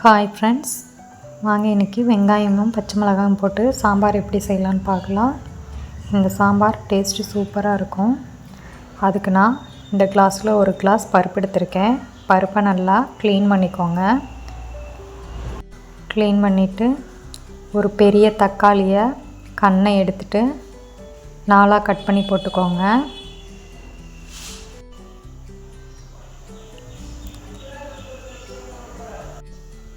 Hi friends வாங்க இன்றைக்கி வெங்காயமும் பச்சை மிளகாயும் போட்டு சாம்பார் எப்படி செய்யலான்னு பார்க்கலாம். இந்த சாம்பார் டேஸ்ட்டு சூப்பராக இருக்கும். அதுக்கு நான் இந்த கிளாஸில் ஒரு கிளாஸ் பருப்பு எடுத்திருக்கேன். பருப்பை நல்லா க்ளீன் பண்ணிக்கோங்க. க்ளீன் பண்ணிவிட்டு ஒரு பெரிய தக்காளியை கண்ணை எடுத்துகிட்டு நாலாக கட் பண்ணி போட்டுக்கோங்க.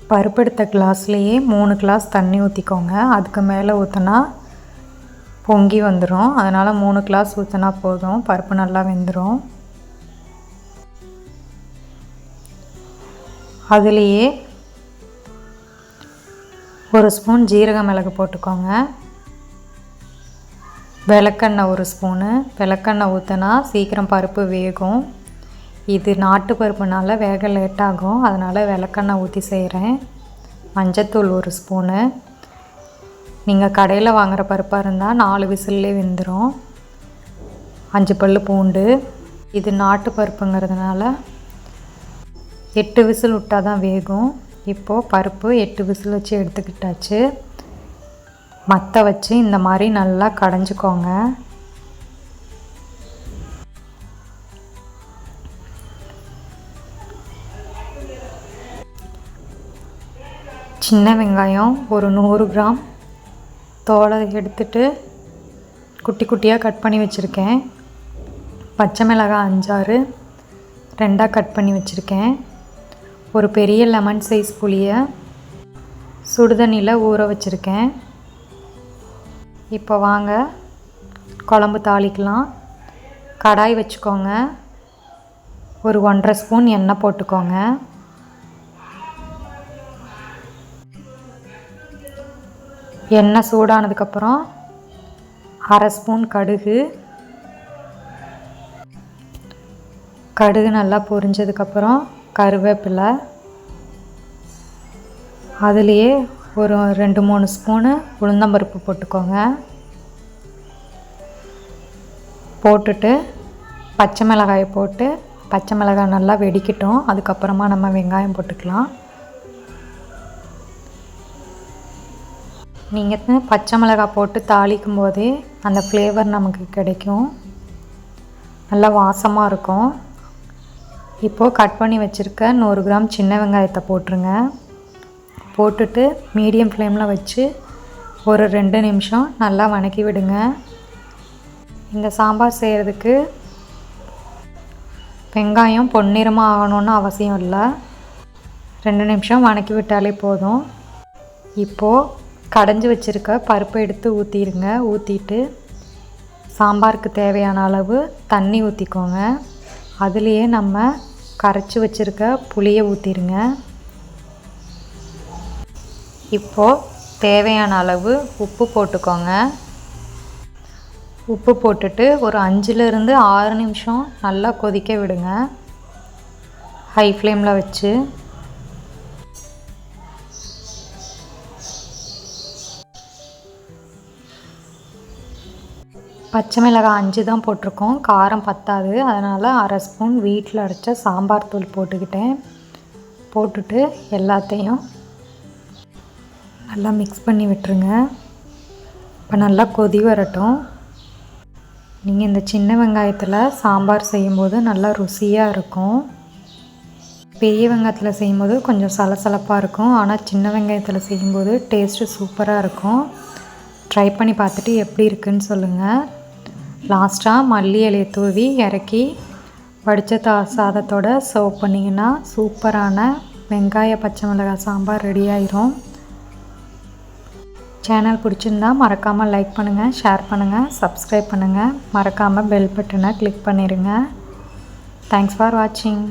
பருப்பு எடுத்த கிளாஸ்லேயே மூணு கிளாஸ் தண்ணி ஊற்றிக்கோங்க அதுக்கு மேலே ஊற்றினா பொங்கி வந்துடும் அதனால் மூணு கிளாஸ் ஊற்றினா போதும். பருப்பு நல்லா வெந்துடும் அதுலேயே ஒரு ஸ்பூன் ஜீரக மிளகு போட்டுக்கோங்க. விளக்கெண்ணெய் ஒரு ஸ்பூனு. விளக்கெண்ணெய் ஊற்றினா சீக்கிரம் பருப்பு வேகும். இது நாட்டு பருப்புனால வேக லேட்டாகும் அதனால் விளக்கெண்ணெய் ஊற்றி செய்கிறேன் மஞ்சத்தூள் ஒரு ஸ்பூனு நீங்கள் கடையில் வாங்குகிற பருப்பாக இருந்தால் நாலு விசில்லே வெந்துடும் அஞ்சு பல் பூண்டு. இது நாட்டு பருப்புங்கிறதுனால எட்டு விசில் விட்டால் தான் வேகும். இப்போது பருப்பு எட்டு விசில் வச்சு எடுத்துக்கிட்டாச்சு. மற்ற வச்சு இந்த மாதிரி நல்லா கடைஞ்சிக்கோங்க. சின்ன வெங்காயம் ஒரு நூறு கிராம். தோலை எடுத்துட்டு குட்டி குட்டியாக கட் பண்ணி வச்சுருக்கேன். பச்சை மிளகாய் அஞ்சாறு ரெண்டாக கட் பண்ணி வச்சுருக்கேன். ஒரு பெரிய லெமன் சைஸ் புளியை சுடுதண்ணியில் ஊற வச்சுருக்கேன். இப்போ வாங்க குழம்பு தாளிக்கலாம். கடாய் வச்சுக்கோங்க. ஒரு ஒன்றரை ஸ்பூன் எண்ணெய் போட்டுக்கோங்க. எண்ணெய் சூடானதுக்கப்புறம் அரை ஸ்பூன் கடுகு. கடுகு நல்லா பொரிஞ்சதுக்கப்புறம் கருவேப்பிலை. அதுலேயே ஒரு ரெண்டு மூணு ஸ்பூனு உளுந்தம்பருப்பு போட்டுக்கோங்க. போட்டுட்டு பச்சை மிளகாயை போட்டு பச்சை மிளகாய் நல்லா வெடிக்கட்டும். அதுக்கப்புறமா நம்ம வெங்காயம் போட்டுக்கலாம். நீங்கள் பச்சை மிளகாய் போட்டு தாளிக்கும் போதே அந்த ஃப்ளேவர் நமக்கு கிடைக்கும். நல்லா வாசமாக இருக்கும். இப்போது கட் பண்ணி வச்சுருக்க நூறு கிராம் சின்ன வெங்காயத்தை போட்டுருங்க. போட்டுட்டு மீடியம் ஃப்ளேமில் வச்சு ஒரு ரெண்டு நிமிஷம் நல்லா வணக்கி விடுங்க. இந்த சாம்பார் செய்கிறதுக்கு வெங்காயம் பொன்னிறமாக ஆகணும்னு அவசியம் இல்லை. ரெண்டு நிமிஷம் வணக்கி விட்டாலே போதும். இப்போது கடைஞ்சி வச்சுருக்க பருப்பை எடுத்து ஊற்றிடுங்க ஊற்றிட்டு சாம்பாருக்கு தேவையான அளவு தண்ணி ஊற்றிக்கோங்க அதுலேயே நம்ம கரைச்சி வச்சுருக்க புளியை ஊற்றிடுங்க இப்போது தேவையான அளவு உப்பு போட்டுக்கோங்க. உப்பு போட்டுட்டு ஒரு அஞ்சுலேருந்து ஆறு நிமிஷம் நல்லா கொதிக்க விடுங்க. ஹை ஃப்ளேமில் வச்சு பச்சை மிளகாய் அஞ்சு தான் போட்டிருக்கோம். காரம் பத்தாது. அதனால் அரை ஸ்பூன் வீட்டில் அரைச்ச சாம்பார் தூள் போட்டுக்கிட்டேன். போட்டுட்டு எல்லாத்தையும் நல்லா மிக்ஸ் பண்ணி விட்டுருங்க. இப்போ நல்லா கொதி வரட்டும். நீங்கள் இந்த சின்ன வெங்காயத்தில் சாம்பார் செய்யும்போது நல்லா ருசியாக இருக்கும். பெரிய வெங்காயத்தில் செய்யும்போது கொஞ்சம் சலசலப்பாக இருக்கும். ஆனால் சின்ன வெங்காயத்தில் செய்யும்போது டேஸ்ட்டு சூப்பராக இருக்கும். ட்ரை பண்ணி பார்த்துட்டு எப்படி இருக்குன்னு சொல்லுங்கள் லாஸ்ட்டாக மல்லி இலையை தூவி இறக்கி வடித்த தா சாதத்தோட சர்வ் பண்ணிங்கன்னா சூப்பரான வெங்காய பச்சை மிளகாய் சாம்பார் ரெடி ஆயிரும். சேனல் பிடிச்சிருந்தா மறக்காமல் லைக் பண்ணுங்கள் ஷேர் பண்ணுங்கள் சப்ஸ்கிரைப் பண்ணுங்கள் மறக்காமல் பெல் பட்டனை கிளிக் பண்ணிடுங்க தேங்க்ஸ் ஃபார் வாட்சிங்